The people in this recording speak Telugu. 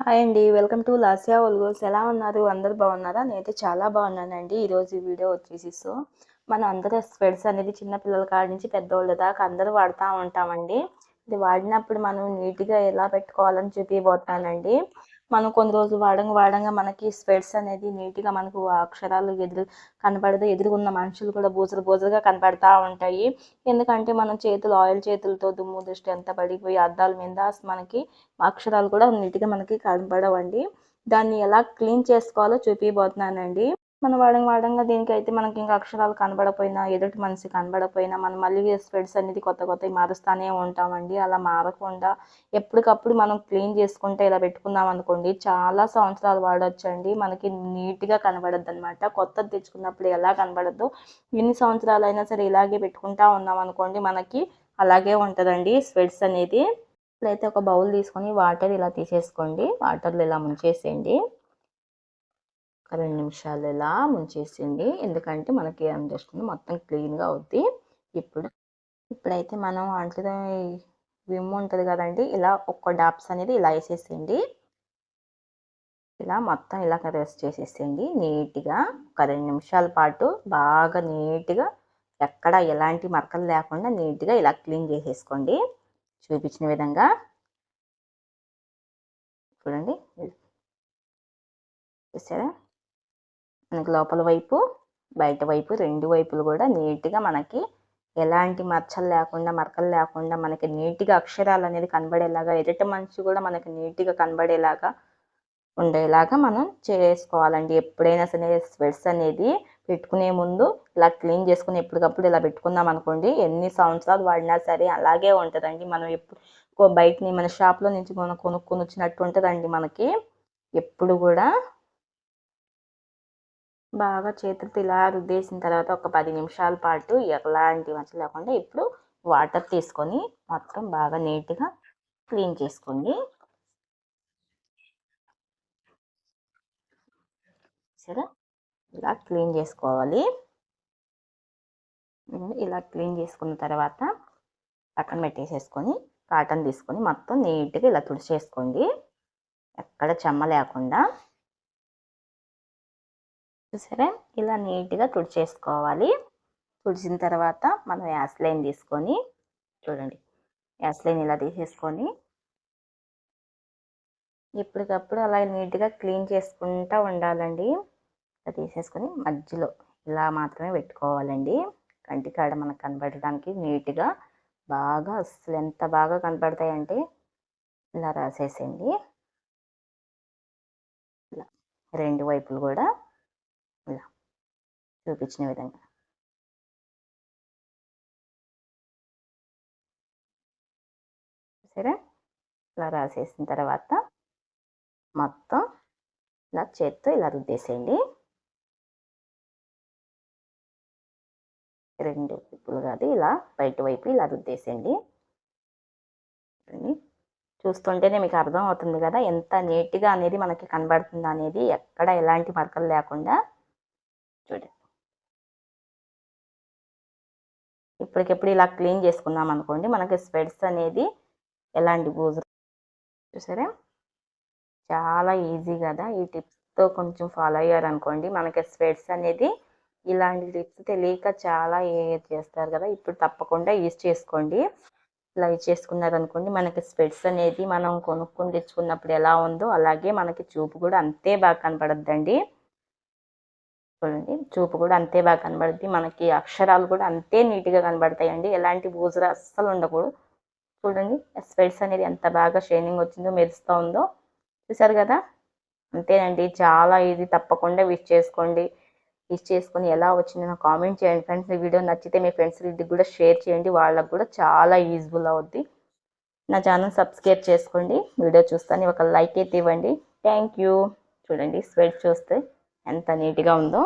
హాయ్ అండి. వెల్కమ్ టు లాసియా ఒల్గోల్స్ ఎలా ఉన్నారు? అందరు బాగున్నారా? నేనైతే చాలా బాగున్నానండి. ఈరోజు ఈ వీడియో వచ్చేసి సో మన అందరూ స్ప్రెడ్స్ అనేది చిన్న పిల్లల కాడి నుంచి పెద్దవాళ్ళ దాకా అందరూ వాడుతూ ఉంటామండి. ఇది వాడినప్పుడు మనం నీట్గా ఎలా పెట్టుకోవాలని చూపిపోతున్నానండి మనం కొన్ని రోజులు వాడంగా వాడంగా మనకి స్పెడ్స్ అనేది నీట్గా మనకు అక్షరాలు ఎదురు కనపడదు ఎదురుగున్న మనుషులు కూడా బూజలు బూజలుగా కనపడతా ఉంటాయి. ఎందుకంటే మనం చేతులు ఆయిల్ చేతులతో దుమ్ము దృష్టి అంతా పడిపోయి అద్దాల మీద మనకి అక్షరాలు కూడా నీట్గా మనకి కనపడవండి దాన్ని ఎలా క్లీన్ చేసుకోవాలో చూపిపోతున్నానండి మనం వాడంగా వాడంగా దీనికైతే మనకి ఇంకా అక్షరాలు కనబడపోయినా ఎదుటి మనిషి కనబడపోయినా మనం మళ్ళీ స్పెడ్స్ అనేది కొత్త కొత్తవి మారుస్తూనే ఉంటామండి. అలా మారకుండా ఎప్పటికప్పుడు మనం క్లీన్ చేసుకుంటే ఇలా పెట్టుకున్నాం అనుకోండి చాలా సంవత్సరాలు వాడొచ్చండి. మనకి నీట్గా కనబడద్దు అనమాట కొత్తది తెచ్చుకున్నప్పుడు ఎలా కనబడద్దు ఎన్ని సంవత్సరాలు అయినా సరే ఇలాగే పెట్టుకుంటా ఉన్నాం అనుకోండి మనకి అలాగే ఉంటుందండి. స్వెడ్స్ అనేది ఇప్పుడైతే ఒక బౌల్ తీసుకొని వాటర్ ఇలా తీసేసుకోండి. వాటర్లో ఇలా ముంచేసేయండి. ఒక రెండు నిమిషాలు ఇలా ముంచేసింది ఎందుకంటే మనకి ఏం చేస్తుంది మొత్తం క్లీన్గా అవుద్ది. ఇప్పుడు ఇప్పుడైతే మనం వాటిలో విమ్ ఉంటుంది కదండి ఇలా ఒక్క డాప్స్ అనేది ఇలా వేసేసేయండి. ఇలా మొత్తం ఇలా రెస్ట్ చేసేసేయండి నీట్గా. ఒక రెండు నిమిషాల పాటు బాగా నీట్గా ఎక్కడ ఎలాంటి మరకలు లేకుండా నీట్గా ఇలా క్లీన్ చేసేసుకోండి. చూపించిన విధంగా. చూడండి. చూసారా? మనకి లోపల వైపు బయట వైపు రెండు వైపులు కూడా నీట్గా మనకి ఎలాంటి మచ్చలు లేకుండా మరకలు లేకుండా మనకి నీట్గా అక్షరాలు అనేది కనబడేలాగా ఎదుటి మనిషి కూడా మనకి నీట్గా కనబడేలాగా ఉండేలాగా మనం చేసుకోవాలండి. ఎప్పుడైనా సరే స్వెట్స్ అనేది పెట్టుకునే ముందు ఇలా క్లీన్ చేసుకుని ఎప్పటికప్పుడు ఇలా పెట్టుకున్నాం అనుకోండి. ఎన్ని సంవత్సరాలు వాడినా సరే అలాగే ఉంటుందండి. మనం ఎప్పుడు బయటని మన షాప్లో నుంచి మనం కొనుక్కొని వచ్చినట్టు ఉంటుందండి మనకి. ఎప్పుడు కూడా బాగా చేతులతో ఇలా రుద్దేసిన తర్వాత ఒక పది నిమిషాల పాటు ఎలాంటి మచ్చ లేకుండా ఇప్పుడు వాటర్ తీసుకొని మొత్తం బాగా నీట్గా క్లీన్ చేసుకోండి. సరే ఇలా క్లీన్ చేసుకోవాలి. ఇలా క్లీన్ చేసుకున్న తర్వాత పక్కన పెట్టేసేసుకొని కాటన్ తీసుకొని మొత్తం నీట్గా ఇలా తుడిచేసుకోండి. ఎక్కడ చెమ్మ లేకుండా. చూసారా? ఇలా నీట్గా తుడిచేసుకోవాలి. తుడిచిన తర్వాత మనం యాస్లైన్ తీసుకొని చూడండి. యాస్లైన్ ఇలా తీసేసుకొని ఎప్పటికప్పుడు అలా నీట్గా క్లీన్ చేసుకుంటూ ఉండాలండి. ఇలా తీసేసుకొని మధ్యలో ఇలా మాత్రమే పెట్టుకోవాలండి. కంటికాడ మనకు కనబడడానికి నీట్గా బాగా అసలు ఎంత బాగా కనపడతాయంటే ఇలా రాసేసేయండి. ఇలా రెండు వైపులు కూడా ఇలా చూపించిన విధంగా సరే ఇలా రాసేసిన తర్వాత మొత్తం ఇలా చేత్తో ఇలా రుద్దేసేయండి రెండు వైపులు కాదు ఇలా బయట వైపు ఇలా రుద్దేసేయండి చూస్తుంటేనే మీకు అర్థం అవుతుంది కదా ఎంత నీట్గా అనేది మనకి కనబడుతుంది అనేది ఎక్కడ ఎలాంటి మరకలు లేకుండా చూడండి ఇప్పటికెప్పుడు ఇలా క్లీన్ చేసుకున్నాం అనుకోండి మనకి స్వెడ్స్ అనేది ఎలాంటి బూజు చూసారా? చాలా ఈజీ కదా. ఈ టిప్స్తో కొంచెం ఫాలో అయ్యారనుకోండి మనకి స్వెడ్స్ అనేది ఇలాంటి టిప్స్ తెలియక చాలా చేస్తారు కదా. ఇప్పుడు తప్పకుండా యూజ్ చేసుకోండి. ఇలా యూజ్ చేసుకున్నారనుకోండి మనకి స్పెడ్స్ అనేది మనం కొనుక్కొని తెచ్చుకున్నప్పుడు ఎలా ఉందో అలాగే మనకి చూపు కూడా అంతే బాగా కనపడద్దండి. చూడండి చూపు కూడా అంతే బాగా కనబడుద్ది. మనకి అక్షరాలు కూడా అంతే నీట్గా కనబడతాయండి. ఎలాంటి బూజులు అస్సలు ఉండకూడదు. చూడండి స్పెడ్స్ అనేది ఎంత బాగా షైనింగ్ వచ్చిందో మెరుస్తూ ఉందో. చూసారు కదా? అంతేనండి. చాలా ఇది తప్పకుండా విష్ చేసుకోండి. విష్ చేసుకొని ఎలా వచ్చిందో నాకు కామెంట్ చేయండి. ఫ్రెండ్స్ ఈ వీడియో నచ్చితే మీ ఫ్రెండ్స్ ఇది కూడా షేర్ చేయండి. వాళ్ళకు కూడా చాలా యూజ్ఫుల్ అవుద్ది. నా ఛానల్ సబ్స్క్రైబ్ చేసుకోండి. వీడియో చూస్తాను ఒక లైక్ అయితే ఇవ్వండి. Thank you. చూడండి స్వెట్ చూస్తే ఎంత నీట్గా ఉందో.